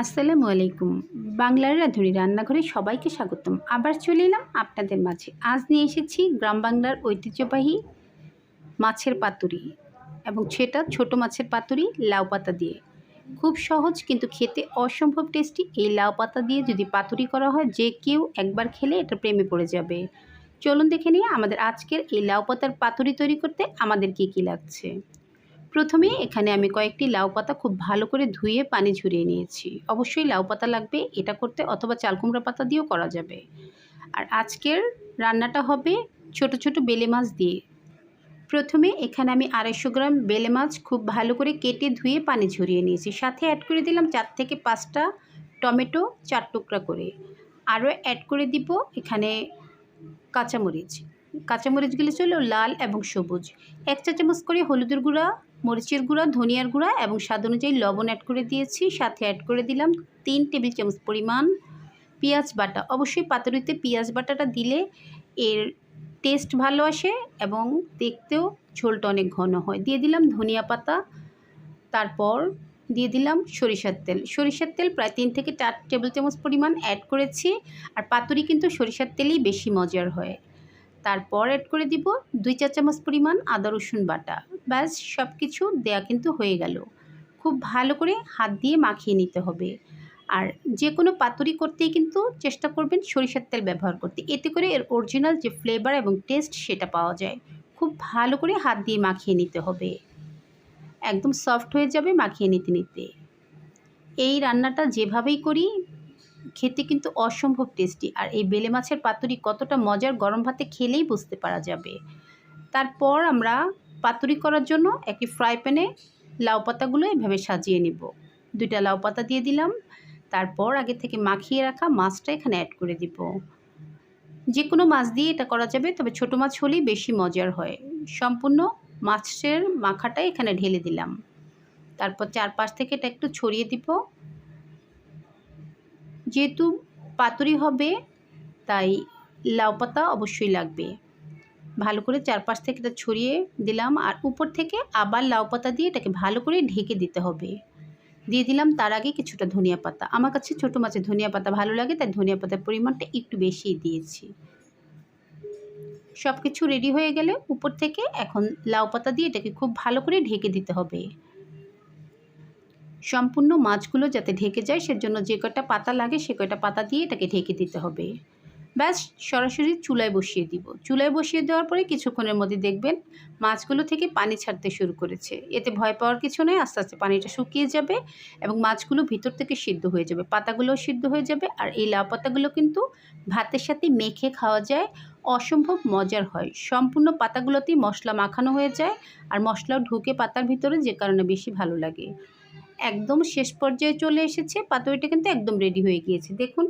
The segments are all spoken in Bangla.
আসসালামু আলাইকুম। বাংলার রাঁধুনি রান্নাঘরে সবাইকে স্বাগতম। আবার চলে এলাম আপনাদের মাঝে। আজ নিয়ে এসেছি গ্রাম বাংলার ঐতিহ্যবাহী মাছের পাতুরি এবং সেটা ছোট মাছের পাতুরি লাউ পাতা দিয়ে। খুব সহজ কিন্তু খেতে অসম্ভব টেস্টি এই লাউ পাতা দিয়ে যদি পাতুরি করা হয়, যে কেউ একবার খেলে এটা প্রেমে পড়ে যাবে। চলুন দেখে নিয়ে আমাদের আজকের এই লাউ পাতার পাতুরি তৈরি করতে আমাদের কী কী লাগছে। প্রথমে এখানে আমি কয়েকটি লাউ পাতা খুব ভালো করে ধুয়ে পানি ঝরিয়ে নিয়েছি। অবশ্যই লাউ পাতা লাগবে, এটা করতে অথবা চালকুমড়া পাতা দিয়েও করা যাবে। আর আজকের রান্নাটা হবে ছোট ছোট বেলে মাছ দিয়ে। প্রথমে এখানে আমি আড়াইশো গ্রাম বেলে মাছ খুব ভালো করে কেটে ধুয়ে পানি ঝরিয়ে নিয়েছি। সাথে অ্যাড করে দিলাম চার থেকে পাঁচটা টমেটো চার টুকরা করে। আরও অ্যাড করে দিব এখানে কাঁচামরিচ। কাঁচামরিচগুলো ছিল লাল এবং সবুজ। এক চা চামচ করে হলুদের গুঁড়া মরিচের গুঁড়া, ধনিয়ার গুঁড়া এবং স্বাদ অনুযায়ী লবণ অ্যাড করে দিয়েছি। সাথে অ্যাড করে দিলাম তিন টেবিল চামচ পরিমাণ পেঁয়াজ বাটা। অবশ্যই পাতুরিতে পেঁয়াজ বাটাটা দিলে এর টেস্ট ভালো আসে এবং দেখতেও ঝোলটা অনেক ঘন হয়। দিয়ে দিলাম ধনিয়া পাতা। তারপর দিয়ে দিলাম সরিষার তেল। সরিষার তেল প্রায় তিন থেকে চার টেবিল চামচ পরিমাণ অ্যাড করেছি। আর পাতুরি কিন্তু সরিষার তেলেই বেশি মজার হয়। তারপর অ্যাড করে দিব দুই চা চামচ পরিমাণ আদা, রসুন বাটা। ব্যাস সব কিছু দেয়া কিন্তু হয়ে গেল। খুব ভালো করে হাত দিয়ে মাখিয়ে নিতে হবে। আর যে কোনো পাতুরি করতেই কিন্তু চেষ্টা করবেন সরিষার তেল ব্যবহার করতে। এতে করে এর অরিজিনাল যে ফ্লেভার এবং টেস্ট সেটা পাওয়া যায়। খুব ভালো করে হাত দিয়ে মাখিয়ে নিতে হবে। একদম সফট হয়ে যাবে মাখিয়ে নিতে নিতে। এই রান্নাটা যেভাবেই করি খেতে কিন্তু অসম্ভব টেস্টি আর এই বেলে মাছের পাতুরি কতটা মজার, গরম ভাতে খেলেই বুঝতে পারা যাবে। তারপর আমরা পাতুরি করার জন্য একটি ফ্রাই প্যানে লাউ পাতাগুলো এভাবে সাজিয়ে নিব। দুইটা লাউ পাতা দিয়ে দিলাম। তারপর আগে থেকে মাখিয়ে রাখা মাছটা এখানে অ্যাড করে দিব। যে কোনো মাছ দিয়ে এটা করা যাবে, তবে ছোটো মাছ হলেই বেশি মজার হয়। সম্পূর্ণ মাছের মাখাটা এখানে ঢেলে দিলাম। তারপর চারপাশ থেকে এটা একটু ছড়িয়ে দিব। যেহেতু পাতুরি হবে, তাই লাউ পাতা অবশ্যই লাগবে। ভালো করে চারপাশ থেকে এটা ছড়িয়ে দিলাম আর উপর থেকে আবার লাউ পাতা দিয়ে এটাকে ভালো করে ঢেকে দিতে হবে। দিয়ে দিলাম তার আগে কিছুটা ধনিয়া পাতা। আমার কাছে ছোটো মাছের ধনিয়া পাতা ভালো লাগে, তাই ধনিয়া পাতার পরিমাণটা একটু বেশিই দিয়েছি। সব কিছু রেডি হয়ে গেলে উপর থেকে এখন লাউ পাতা দিয়ে এটাকে খুব ভালো করে ঢেকে দিতে হবে। সম্পূর্ণ মাছগুলো যাতে ঢেকে যায়, সেজন্য যে কয়টা পাতা লাগে সে কয়টা পাতা দিয়ে এটাকে ঢেকে দিতে হবে। ব্যাস, সরাসরি চুলায় বসিয়ে দিব। চুলায় বসিয়ে দেওয়ার পরে কিছুক্ষণের মধ্যে দেখবেন মাছগুলো থেকে পানি ছাড়তে শুরু করেছে। এতে ভয় পাওয়ার কিছু নেই, আস্তে আস্তে পানিটা শুকিয়ে যাবে এবং মাছগুলো ভিতর থেকে সিদ্ধ হয়ে যাবে। পাতাগুলোও সিদ্ধ হয়ে যাবে আর এই লাউ পাতাগুলো কিন্তু ভাতের সাথে মেখে খাওয়া যায়। অসম্ভব মজার হয়। সম্পূর্ণ পাতাগুলোতেই মশলা মাখানো হয়ে যায় আর মশলাও ঢুকে পাতার ভিতরে, যে কারণে বেশি ভালো লাগে। একদম শেষ পর্যায়ে চলে এসেছে। পাতুরিটা কিন্তু একদম রেডি হয়ে গিয়েছে। দেখুন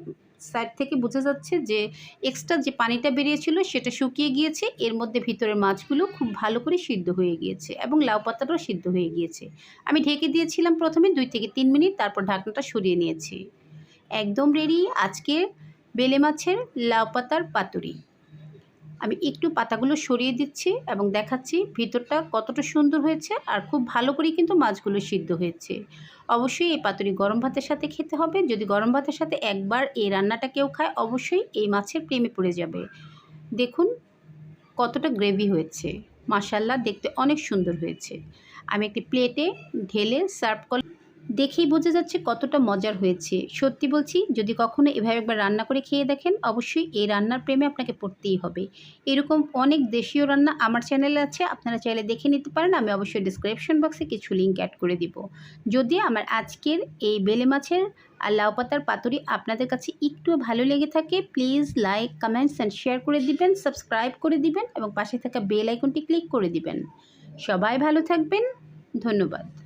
সাইড থেকে বোঝা যাচ্ছে যে এক্সট্রা যে পানিটা বেরিয়েছিল সেটা শুকিয়ে গিয়েছে। এর মধ্যে ভিতরের মাছগুলো খুব ভালো করে সিদ্ধ হয়ে গিয়েছে এবং লাউ পাতাটাও সিদ্ধ হয়ে গিয়েছে। আমি ঢেকে দিয়েছিলাম প্রথমে দুই থেকে তিন মিনিট, তারপর ঢাকনাটা সরিয়ে নিয়েছি। একদম রেডি আজকে বেলে মাছের লাউ পাতার পাতুরি। আমি একটু পাতাগুলো সরিয়ে দিচ্ছি এবং দেখাচ্ছি ভিতরটা কতটা সুন্দর হয়েছে আর খুব ভালো করেই কিন্তু মাছগুলো সিদ্ধ হয়েছে। অবশ্যই এই পাতুরি গরম ভাতের সাথে খেতে হবে। যদি গরম ভাতের সাথে একবার এই রান্নাটা কেউ খায়, অবশ্যই এই মাছের প্রেমে পড়ে যাবে। দেখুন কতটা গ্রেভি হয়েছে। মাসাল্লা দেখতে অনেক সুন্দর হয়েছে। আমি একটি প্লেটে ঢেলে সার্ভ করলাম দেখেই বোঝা যাচ্ছে কতটা মজার হয়েছে। সত্যি বলছি, যদি কখনো এভাবে একবার রান্না করে খেয়ে দেখেন, অবশ্যই এই রান্নার প্রেমে আপনাকে পড়তেই হবে। এরকম অনেক দেশীয় রান্না আমার চ্যানেলে আছে, আপনারা চাইলে দেখে নিতে পারেন, আমি অবশ্যই ডিসক্রিপশন বক্সে কিছু লিঙ্ক অ্যাড করে দিব। যদি আমার আজকের এই বেলে মাছের আর লাউ পাতার পাতুরি আপনাদের কাছে একটু ভালো লেগে থাকে please like comments and share করে দিবেন সাবস্ক্রাইব করে দিবেন এবং পাশে থাকা বেল আইকনটি ক্লিক করে দিবেন। সবাই ভালো থাকবেন, ধন্যবাদ।